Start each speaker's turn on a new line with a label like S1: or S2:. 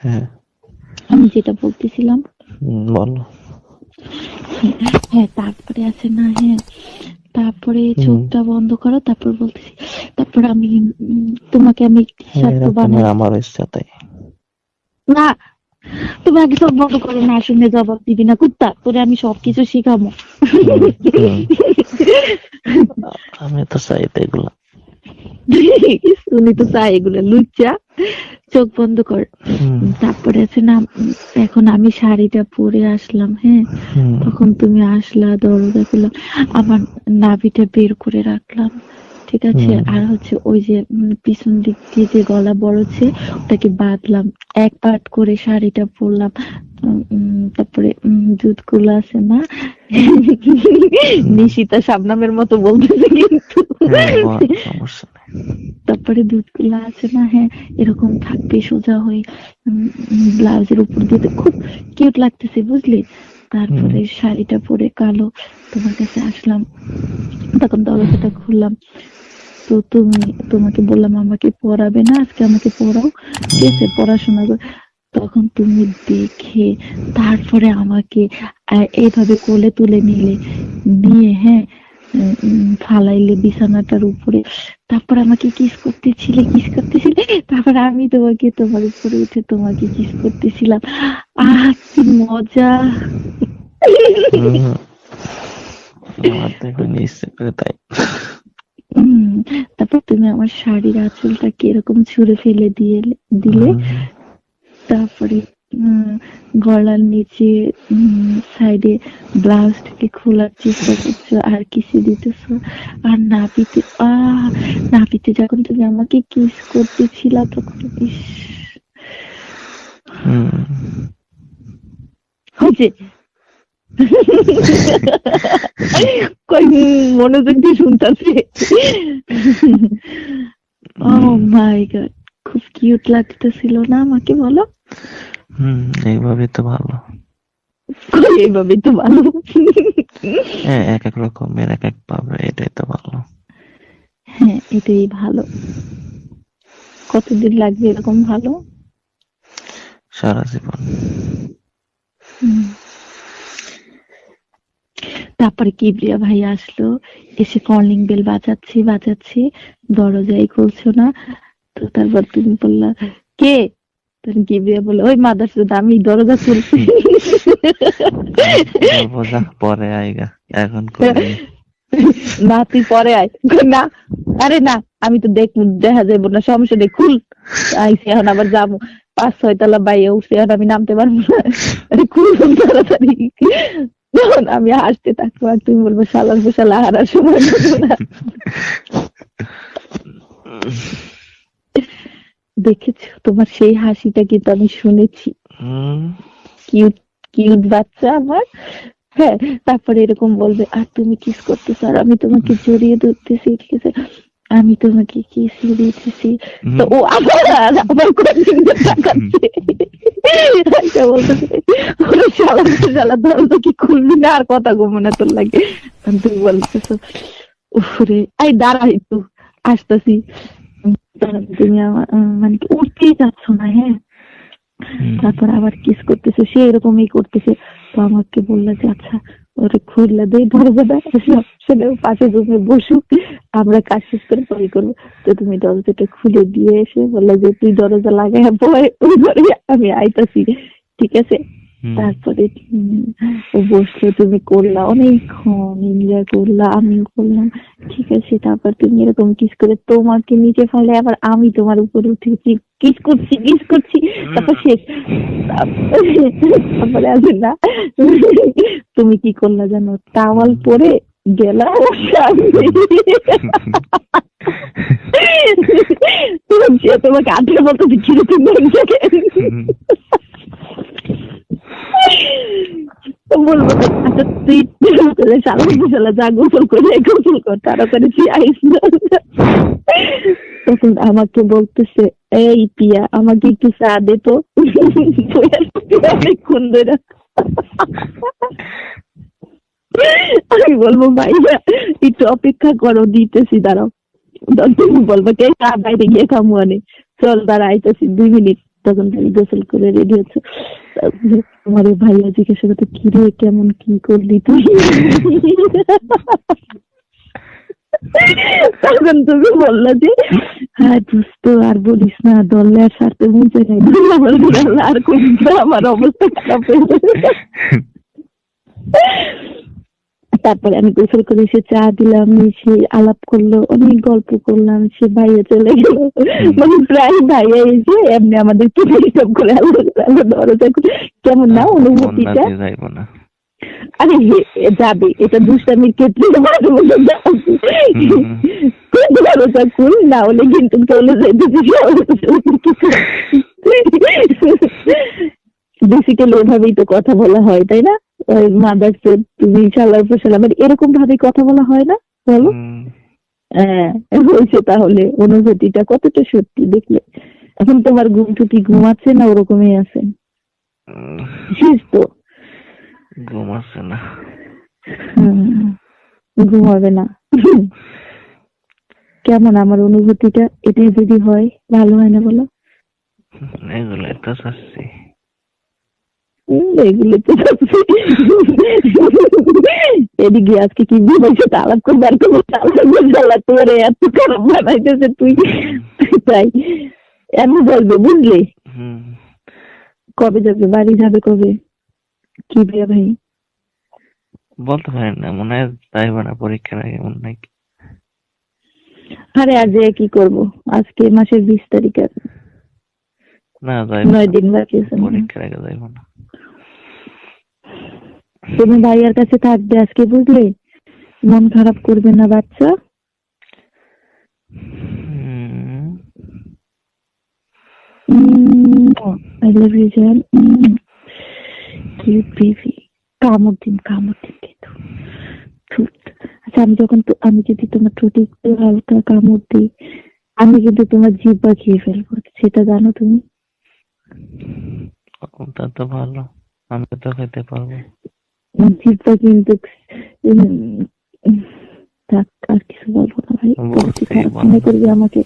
S1: হ্যাঁ।
S2: আমি যেটা বলতেছিলাম।
S1: বলো।
S2: হ্যাঁ তারপরে আছে না হ্যাঁ। তারপরে চোখটা বন্ধ করো তারপর বলতেছি তারপর আমি তোমাকে আমি
S1: হ্যাঁ
S2: বানাই।
S1: আমার ইচ্ছা তাই।
S2: না তুমি আগে সব বন্ধ করো না শুনে জবাব দিবি না। কুত্তা তোরে আমি সবকিছু শিখাবো।
S1: আমি তো চাই তো এগুলো।
S2: শুনি তো চাই এগুলো লুচ্চা। চোখ বন্ধ কর। তারপরে আছে না এখন আমি শাড়িটা পরে আসলাম হ্যাঁ? তখন তুমি আসলা দরজা খুললাম আমার নাভিটা বের করে রাখলাম। ঠিক আছে? আর হচ্ছে ওই যে পিছন দিক দিয়ে যে গলা বড়ছে ওটাকে বাঁধলাম। এক পাট করে শাড়িটা পরলাম। তারপরে উম, দুধগুলো আছে না? নিশিতা শাবনামের মতো বলতেছে কিন্তু।
S1: হ্যাঁ,
S2: তারপরে দুধগুলো আছে না? হ্যাঁ এরকম থাকবে সোজা হয়ে। ব্লাউজের উপর দিয়ে খুব কিউট লাগতেছে বুঝলি? তারপরে শাড়িটা পরে কালো তোমার কাছে আসলাম। তখন দরজাটা খুললাম। তো তুমি তোমাকে বললাম আমাকে পড়াবে না আজকে আমাকে পড়াও। ঠিক আছে পড়াশোনা তখন তুমি দেখে তারপরে আমাকে এইভাবে কোলে তুলে নিলে। নিয়ে হ্যাঁ ফালাইলে বিছানাটার উপরে। তারপর আমাকে কিস করতেছিলে কিস করতেছিলে? তারপর আমি তোমাকে তোমার উপরে উঠে তোমাকে কিস করতেছিলাম। আহ কি মজা!
S1: হুম, আমার দেখো ইচ্ছে করে তাই।
S2: তারপর তুমি আমার শাড়ির আঁচলটাকে এরকম ছুঁড়ে ফেলে দিয়ে দিলে তারপরে উম, গলার নিচে সাইডে ব্লাউজটাকে খোলার চেষ্টা করছ আর কিছু দিতেছো আর নাপিতে আহ নাপিতে যখন তুমি আমাকে কিস করতেছিলা তখন ইস। হয়েছে কই মনোযোগ দিয়ে শুনতেছে? ও মাই গড খুব কিউট লাগতেছিল না আমাকে বলো?
S1: হুম, এইভাবে তো ভালো।
S2: এইভাবে তো ভালো।
S1: হ্যাঁ এক এক রকমের এক এক পাবে এটাই তো ভালো।
S2: হ্যাঁ এটাই ভালো। কতদিন লাগবে এরকম ভালো?
S1: সারা জীবন।
S2: হুম। তারপরে কিবরিয়া ভাই আসলো? এসে কলিং বেল বাজাচ্ছি বাজাচ্ছি। দরজাই খুলছো না? তো তারপর তুমি বললা কে? তখন কিবরিয়া বলল ওই মাদার আমি দরজা খুলছি।
S1: বলব পরে আইগা এখন
S2: না তুই পরে আয়। না আরে না আমি তো দেখ দেখা যাব না সমস্যা নেই খুল। আইসি এখন আবার যাব। পাঁচ ছয় তলা বাইরে উঠছে এখন আমি নামতে পারব না। খুল তাড়াতাড়ি। তখন আমি হাসতে থাকব আর তুমি বলব শালার বসালা হারার সময় দেখেছ তোমার সেই হাসিটা কিন্তু আমি শুনেছি। কিউট কিউট বাচ্চা আমার। হ্যাঁ তারপরে এরকম বলবে আর তুমি কিস করতেছো? আর আমি তোমাকে জড়িয়ে ধরতেছি ঠিক আছে? আমি তোমাকে কিস দিতেছি। তো ও আবার তাকাচ্ছে। একটা বলতেছে শালা শালা দরজা কি খুলবি না? আর কথা না তোর লাগে। তুমি বলতেছো উফরে আই দাঁড়া একটু আসতেছি। তুমি আমার মানে কি উঠতেই যাচ্ছ না হ্যাঁ? তারপর আবার কিস করতেছে সে এরকমই করতেছে। তো আমাকে বলল যে আচ্ছা ওরে খুললে দেই দরজাটা আসলে পাশে জমে বসুক আমরা কাজ শেষ করে পরে করব। তো তুমি দরজাটা খুলে দিয়ে এসে বলল যে তুই দরজা লাগাই বয় ওই ঘরে আমি আইতাছি ঠিক আছে? তারপরে বসল তুমি করলা অনেকক্ষণ এনজয় করলা আমিও করলাম ঠিক আছে তারপর তুমি এরকম কিস করে তোমাকে নিচে ফেলে আবার আমি তোমার উপরে উঠেছি কিস করছি কিস করছি তারপর শেষ। তারপরে- আছে না তুমি কি করলা জানো? টাওয়াল পরে গেলা। তোমাকে আঠের মতো দিচ্ছিল তুমি একজায়গায়। তো বলব আচ্ছা তুই বিশালা যা গোসল করে গোসল কর, তাড়াতাড়ি আইস না। তখন আমাকে বলতেছে, এই পিয়া, আমাকে একটু চা দে তো। অনেকক্ষণ ধরে আমি বলব ভাইয়া একটু অপেক্ষা করো, দিতেছি, দাঁড়াও। বলব, কে? চা বাইরে গিয়ে খামু চল দাঁড়া, আইতেছি দুই মিনিট। তখন গোসল করে রেডি হচ্ছে ওই ভাইয়া জিজ্ঞাসা করতে কি রে কেমন কি করলি তুই? তখন তুমি বললা যে হ্যাঁ দুস্থ আর বলিস না, দলে আর সারতে মুছে নাই আমার আর করিস আমার অবস্থা খারাপ হয়ে। তারপরে আমি গোসল করে এসে চা দিলাম সে আলাপ করল অনেক গল্প করলাম সে ভাইয়া চলে গেল। মানে প্রায় ভাইয়া এসে এমনি আমাদেরকে ডিস্টার্ব করে। আলো আলো দরজা। কেমন না অনুভূতিটা?
S1: যাইব না।
S2: আরে যাবে এটা দুষ্টামির ক্ষেত্রে দরজা খুল না। হলে কিন্তু চলে যাইতে বেসিক্যালি এভাবেই তো কথা বলা হয় তাই না? মাদার তুমি সালার সালাম এরকম ভাবে কথা বলা হয় না বলো? হ্যাঁ হয়েছে তাহলে অনুভূতিটা কতটা সত্যি দেখলে? এখন তোমার ঘুম টুকি ঘুমাচ্ছে না ওরকমই আছে?
S1: উম,
S2: শেষ তো?
S1: ঘুম আসছে না
S2: ঘুমাবে না। কেমন আমার অনুভূতিটা? এটাই যদি হয় ভালো হয় না বলো?
S1: এগুলো তো
S2: এগুলো তো এদিকে আজকে কি করবে আর কোনো তোমার এত খারাপ বানাইতেছে তুই। তাই এমন বলবে বুঝলি? কবে যাবে বাড়ি যাবে কবে? কি বিয়ে ভাই?
S1: বলতে পারি না মনে হয় যাইব না পরীক্ষার আগে মনে হয়
S2: আরে আজ কি করব? আজকে মাসের বিশ তারিখ আর
S1: না যাইব
S2: নয় দিন বাকি আছে
S1: পরীক্ষার আগে যাইব না।
S2: তুমি ভাইয়ার কাছে থাকবে আজকে বুঝলে? মন খারাপ করবে না বাচ্চা। আই লাভ ইউ জান কিউট বেবি কামড় দিন কামড় দিন কিন্তু। আচ্ছা আমি যখন আমি যদি তোমার ঠোঁটে একটু হালকা কামড় দিই আমি কিন্তু তোমার জিব্বা খেয়ে ফেলব। সেটা জানো তুমি?
S1: ওটা তো ভালো আমি তো খেতে পারব।
S2: জিব্বা কিন্তু থাক আর কিছু বলব না ভাই। মনে করবি আমাকে।